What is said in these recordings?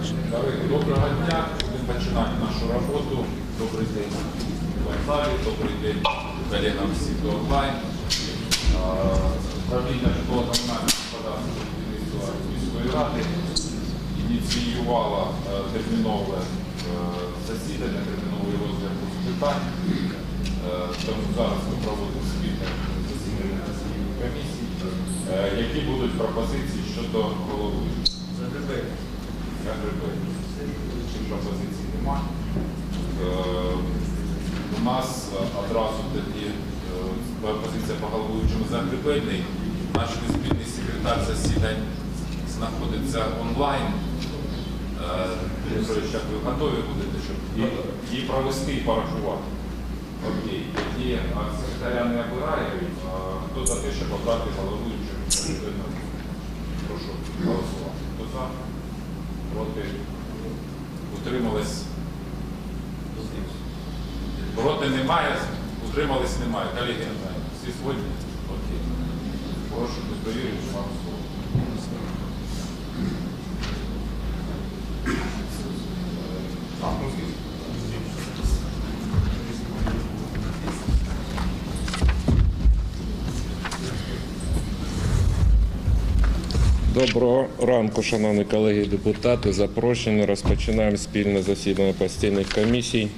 Доброго дня. Будемо починати нашу роботу. Добрий день Варшаві, добрий день колегам всіх онлайн. А, Управління житлово-комунального господарства будівництва міської ради ініціювала е, термінове е, засідання, терміновий розгляд питань. Е, Тому зараз ми проводимо спільне засідання комісії. Які будуть пропозиції щодо головуючого? Пропозицій немає. Е, У нас е, одразу тоді е, пропозиція по головуючому загребельний. Наш спільний секретар засідань знаходиться онлайн. Як ви готові будете, щоб її- провести і порахувати? Окей. Тоді е, секретаря не обирає. Хто за те, щоб обрати головуючого загребельного? Прошу голосувати. Хто за? Проти? Утримались? Проти немає, утримались немає. Колеги, всі згодні? Окей. Прошу довірити вам слово. Доброго ранку, шановні колеги депутати. Запрошені. Розпочинаємо спільне засідання постійних комісій.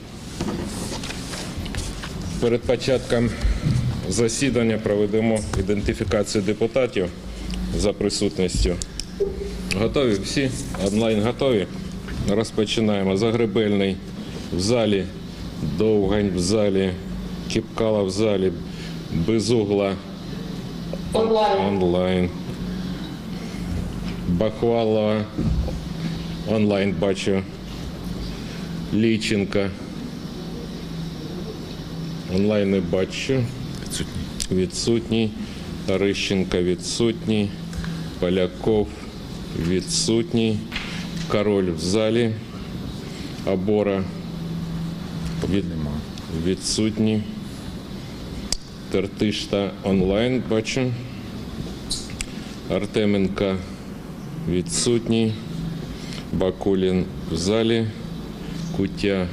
Перед початком засідання проведемо ідентифікацію депутатів за присутністю. Готові всі? Онлайн готові? Розпочинаємо. Загребельний в залі, Довгань в залі, Кіпкала в залі, Безугла Онлайн. онлайн. Бахвалова онлайн бачу. Ліченка. Онлайн не бачу. Відсутній. Відсутній. Тарищенка відсутній. Поляков відсутній. Король в залі. Абора від... відсутній. Тертишта онлайн бачу. Артеменка відсутній. Бакулін в залі. Куття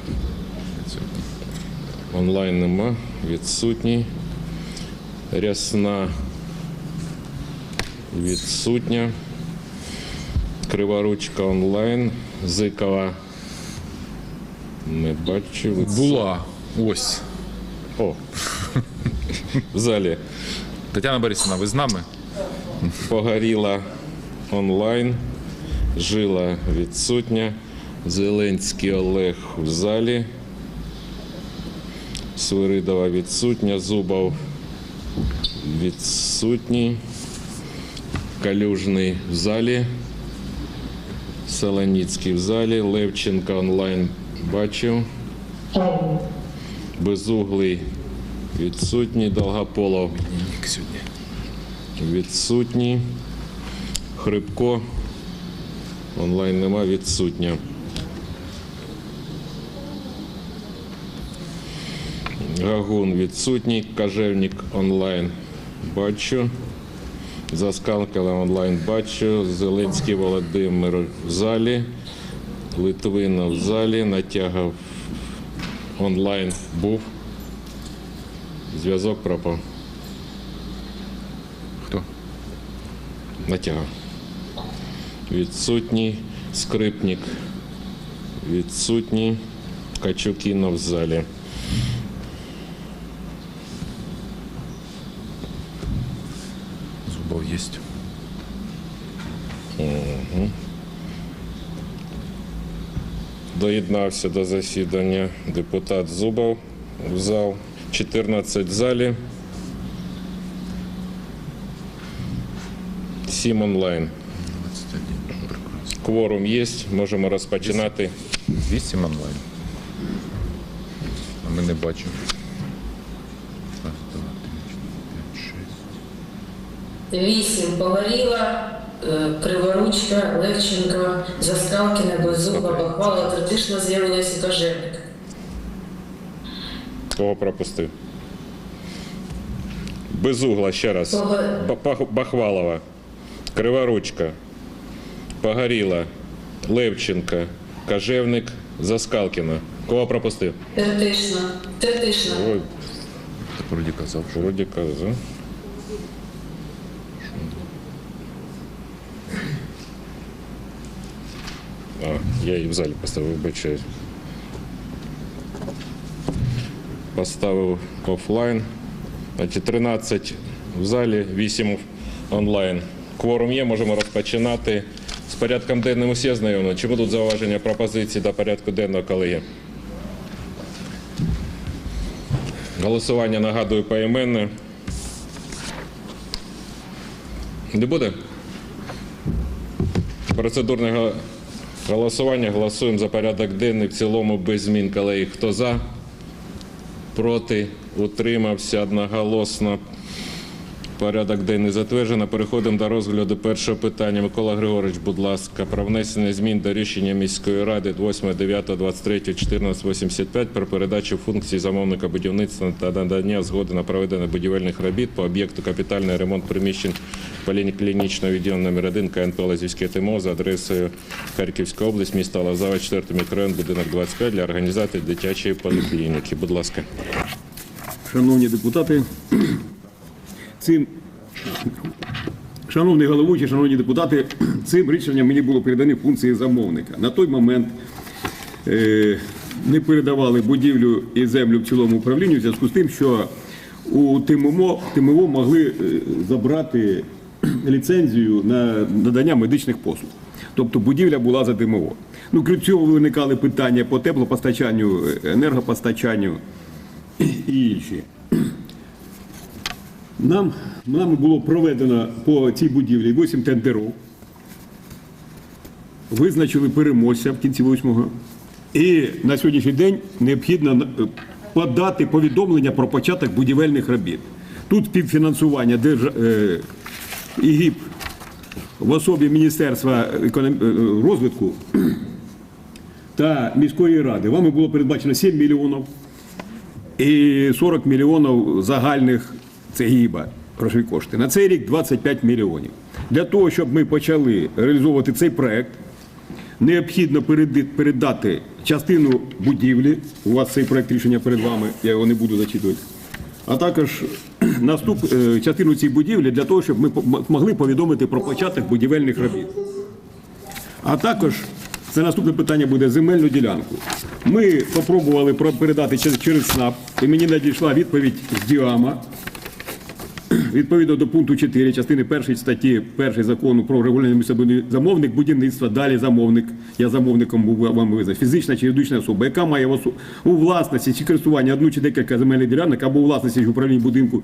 онлайн нема. Відсутній. Рясна відсутня. Криворучка онлайн. Зикова не бачу. Була. Ось. О. В залі. Тетяна Борисівна, ви з нами? Погоріла онлайн, жила відсутня. Зеленський Олег в залі. Свиридова відсутня. Зубов відсутній. Калюжний в залі. Солоніцький в залі. Левченка онлайн бачив. Безуглий відсутній. Долгополов відсутній. Хрипко. Онлайн нема відсутня. Гагун відсутній. Кажевник онлайн бачу. Заскалкала онлайн бачу. Зеленський Володимир в залі. Литвина в залі. Натягав онлайн був. Зв'язок пропав. Хто? Натяга. Відсутній. Скрипник. Відсутній. Качукіна в залі. Зубов є. Доєднався до засідання депутат Зубов в зал. 14 в залі. 7 онлайн. 21. Прекрасно. Кворум є, можемо розпочинати. 8 онлайн. А ми не бачимо. Раз, два, три, чотири, п'ять, шість. Вісім Погоріла, е, Криворучка, Левченко, Заскалкіна, Беззуба, Бахвала, Третишна з'явилася і Кожевник. Кого пропустив? Безугла ще раз. Бахвалова. Криворучка. Погоріла. Левченка, Кажевник, Заскалкіна. Кого пропустив? Тертишна. Тертишна. Ой, вроді казав, що вроді казав. А, я її в залі поставив, вибачаюсь. Поставив офлайн. Значить, 13 в залі, 8 онлайн. Кворум є, можемо розпочинати. З порядком денним усі ознайомлені. Чи будуть зауваження пропозиції до порядку денного, колеги? Голосування нагадую поіменне. Не буде? Процедурне голосування. Голосуємо за порядок денний в цілому без змін, колеги. Хто за? Проти? Утримався одноголосно. Порядок денний затверджено. Переходимо до розгляду першого питання. Микола Григорович, будь ласка, про внесення змін до рішення міської ради 8, 9, 23, 14, 85 про передачу функцій замовника будівництва та надання згоди на проведення будівельних робіт по об'єкту капітальний ремонт приміщень поліклінічного відділення номер 1 КНП Лазівське ТМО за адресою Харківська область, міста Лозава, 4 мікрорайон, будинок 25 для організації дитячої поліклініки. Будь ласка. Шановні депутати, цим шановний головуючий, шановні депутати, цим рішенням мені було передані функції замовника. На той момент е, не передавали будівлю і землю в цілому управлінню в зв'язку з тим, що у ТМО, ТМО могли е, забрати ліцензію на надання медичних послуг. Тобто будівля була за ТМО. Ну, крім цього, виникали питання по теплопостачанню, енергопостачанню і інші. Нам, нами було проведено по цій будівлі 8 тендерів. Визначили переможця в кінці восьмого. І на сьогоднішній день необхідно е, подати повідомлення про початок будівельних робіт. Тут співфінансування держ... е, ІГІП в особі Міністерства е, розвитку та міської ради. Вами було передбачено 7 мільйонів і 40 мільйонів загальних це гіба грошові кошти. На цей рік 25 мільйонів. Для того, щоб ми почали реалізовувати цей проект, необхідно передати частину будівлі. У вас цей проект рішення перед вами, я його не буду зачитувати. А також наступ, е, частину цієї будівлі для того, щоб ми могли повідомити про початок будівельних робіт. А також це наступне питання буде земельну ділянку. Ми спробували передати через, через СНАП, і мені надійшла відповідь з Діама. Відповідно до пункту 4 частини 1 статті 1 закону про регулювання містобудівництва, замовник будівництва, далі замовник, я замовником був вам визнав, фізична чи юридична особа, яка має у власності чи користування одну чи декілька земельних ділянок або у власності управління будинку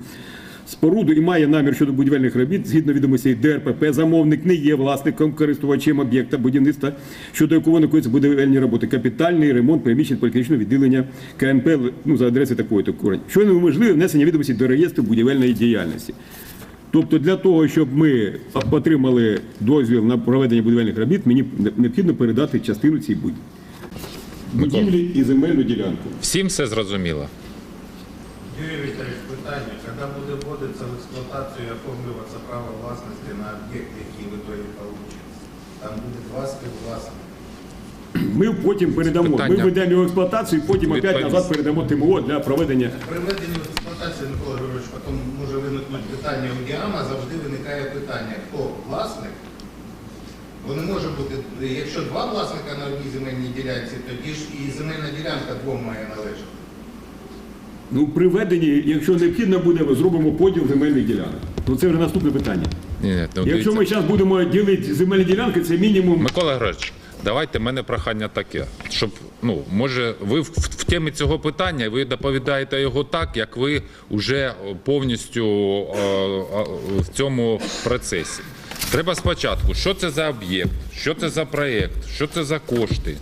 споруду і має намір щодо будівельних робіт згідно відомостей ДРПП, замовник не є власником користувачем об'єкта будівництва, щодо якого виконуються будівельні роботи, капітальний ремонт приміщень поліклінічного відділення КНП ну, за адресою такої то корень. Що неможливо внесення відомостей до реєстру будівельної діяльності. Тобто для того, щоб ми отримали дозвіл на проведення будівельних робіт, мені необхідно передати частину цієї будівлі. Будівлі і земельну ділянку. всім все зрозуміло. Питання, коли буде вводитися в експлуатацію і оформлюватися право власності на об'єкт, який ви тоді получите? Там буде два співвласника. Ми потім передамо. Ми Питання. ведемо його в експлуатацію, і потім опять назад передамо ТМО для проведення. При введенні в експлуатацію, Микола Григорович, потім може виникнути питання у Діама, завжди виникає питання, хто власник. Бо не може бути, якщо два власника на одній земельній ділянці, тоді ж і земельна ділянка двом має належати. Ну, при введенні, якщо необхідно буде, зробимо поділ земельних ділянок. Ну це вже наступне питання. Ні, ні, ну, Якщо дивіться. ми зараз будемо ділити земельні ділянки, це мінімум. Микола Григорович, давайте в мене прохання таке, щоб ну може ви в, в темі цього питання ви доповідаєте його так, як ви вже повністю е, е, в цьому процесі. Треба спочатку, що це за об'єкт, що це за проєкт, що це за кошти.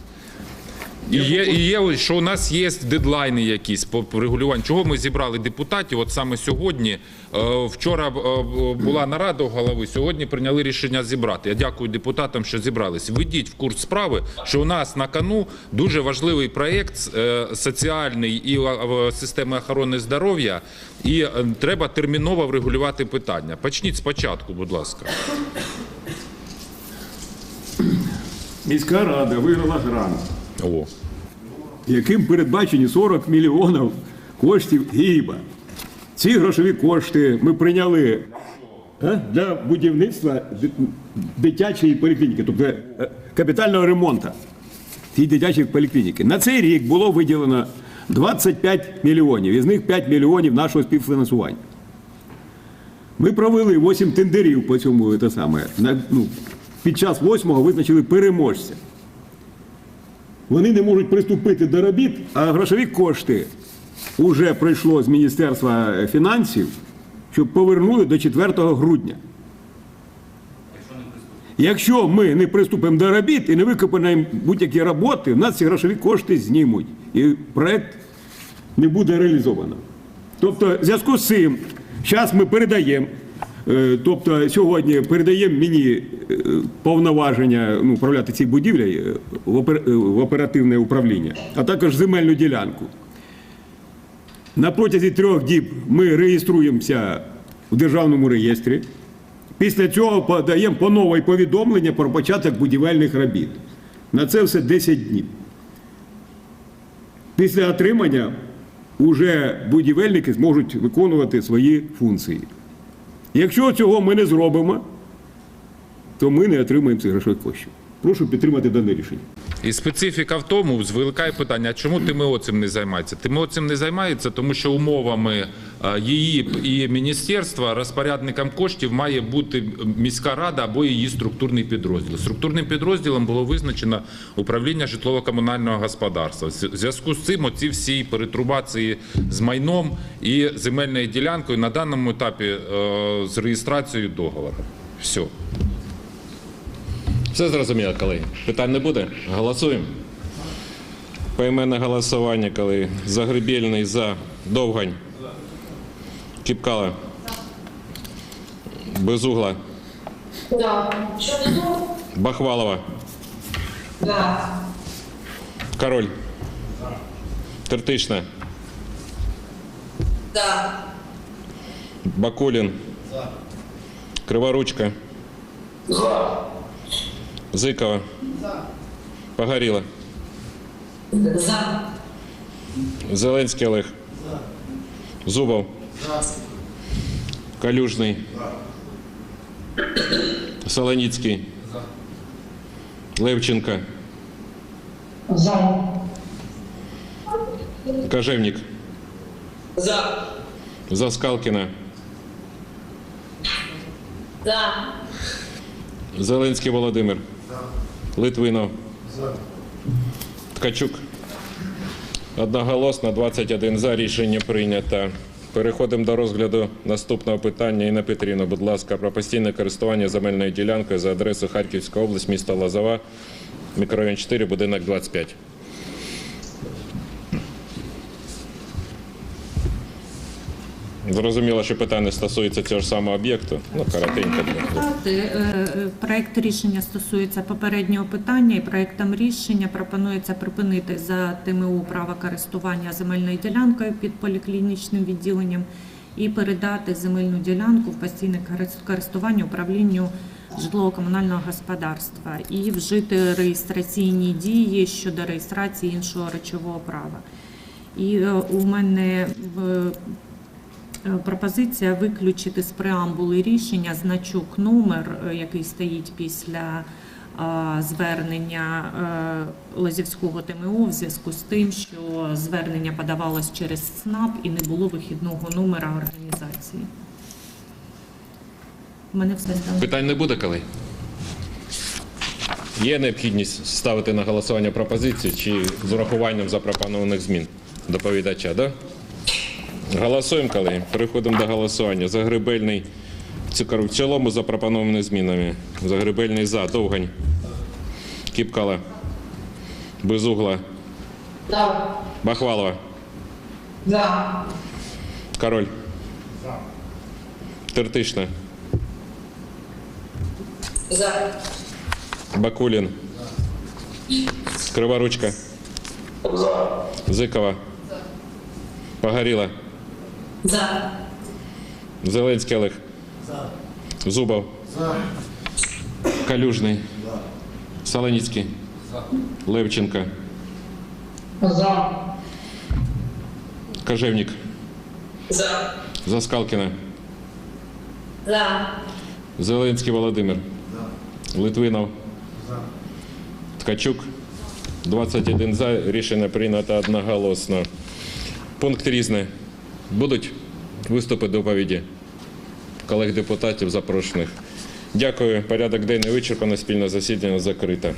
І є, і є, що у нас є дедлайни якісь по регулюванню. Чого ми зібрали депутатів? От саме сьогодні. Е, Вчора е, була нарада у голови, сьогодні прийняли рішення зібрати. Я дякую депутатам, що зібрались. Введіть в курс справи, що у нас на кону дуже важливий проєкт е, соціальний і е, системи охорони здоров'я, і е, треба терміново врегулювати питання. Почніть спочатку, будь ласка. міська рада виграла грант, О, яким передбачені 40 мільйонів коштів ГІБа. Ці грошові кошти ми прийняли а, для будівництва дитячої поліклініки, тобто е, капітального ремонту цієї дитячої поліклініки. На цей рік було виділено 25 мільйонів, із них 5 мільйонів нашого співфінансування. Ми провели 8 тендерів по цьому те саме. Ну, під час 8-го визначили переможця. Вони не можуть приступити до робіт, а грошові кошти вже прийшло з Міністерства фінансів, щоб повернули до 4 грудня. Якщо ми не приступимо до робіт і не виконаємо будь-які роботи, у нас ці грошові кошти знімуть. І проект не буде реалізовано. Тобто, в зв'язку з цим, зараз ми передаємо, тобто сьогодні передаємо мені е, повноваження ну, управляти цією будівлею е, в, опер- е, в оперативне управління, а також земельну ділянку. На протязі трьох діб ми реєструємося в державному реєстрі. Після цього подаємо по нове повідомлення про початок будівельних робіт. На це все 10 днів. Після отримання уже будівельники зможуть виконувати свої функції. Якщо цього ми не зробимо, то ми не отримаємо цих грошових коштів. Прошу підтримати дане рішення. І специфіка в тому, звеликає питання, чому ТМО цим не займається? ТМО цим не займається, тому що умовами її і міністерства розпорядником коштів має бути міська рада або її структурний підрозділ. Структурним підрозділом було визначено управління житлово-комунального господарства. В зв'язку з цим оці всі перетрубації з майном і земельною ділянкою на даному етапі е, з реєстрацією договору. Все. Все зрозуміло, колеги. Питань не буде? Голосуємо. Поіменне голосування, колеги. Загребельний за. Довгань. Кіпкала. Безугла. Да. Бахвалова. Да. Король. Тертична. Да. Бакулін. Криворучка. Зикова. Погоріла. За. Зеленський Олег. Зубов. Калюжний. Солоніцький. Левченко. За. Кожевник. За. Заскалкіна. За. Зеленський Володимир. Литвинов. Ткачук. Одноголосно 21 за. Рішення прийнято. Переходимо до розгляду наступного питання. Інна Петрівна, будь ласка, про постійне користування земельною ділянкою за адресою Харківська область, місто Лазова, мікрорайон 4, будинок 25. Зрозуміло, що питання стосується цього ж самого об'єкту. Ну, коротенько. е, е, Проект рішення стосується попереднього питання, і проектом рішення пропонується припинити за ТМУ право користування земельною ділянкою під поліклінічним відділенням і передати земельну ділянку в постійне корис- користування управлінню житлово-комунального господарства і вжити реєстраційні дії щодо реєстрації іншого речового права. І е, у мене Пропозиція виключити з преамбули рішення значок номер, е, який стоїть після е, звернення е, Лозівського ТМО в зв'язку з тим, що звернення подавалось через СНАП і не було вихідного номера організації. Мене все там. Питань не буде, коли? Є необхідність ставити на голосування пропозиції чи з урахуванням запропонованих змін доповідача, да? Голосуємо, колеги. Переходимо до голосування. Загребельний в цілому запропонованими змінами. Загребельний за. Довгань. Кіпкала. Безугла. Да. Бахвалова. За. Король. Тертишна. За. Бакулін. Криворучка. Зикова. Погоріла. За. Зеленський Олег. Зубов. Калюжний. Саленіцький. Левченка. За. Кожевник. За. Заскалкіна. За. Зеленський Володимир. Литвинов. Ткачук. 21 за. Рішення прийнято одноголосно. Пункт різне. Будуть виступи доповіді колег депутатів запрошених. Дякую. Порядок денний вичерпано. Спільне засідання закрите.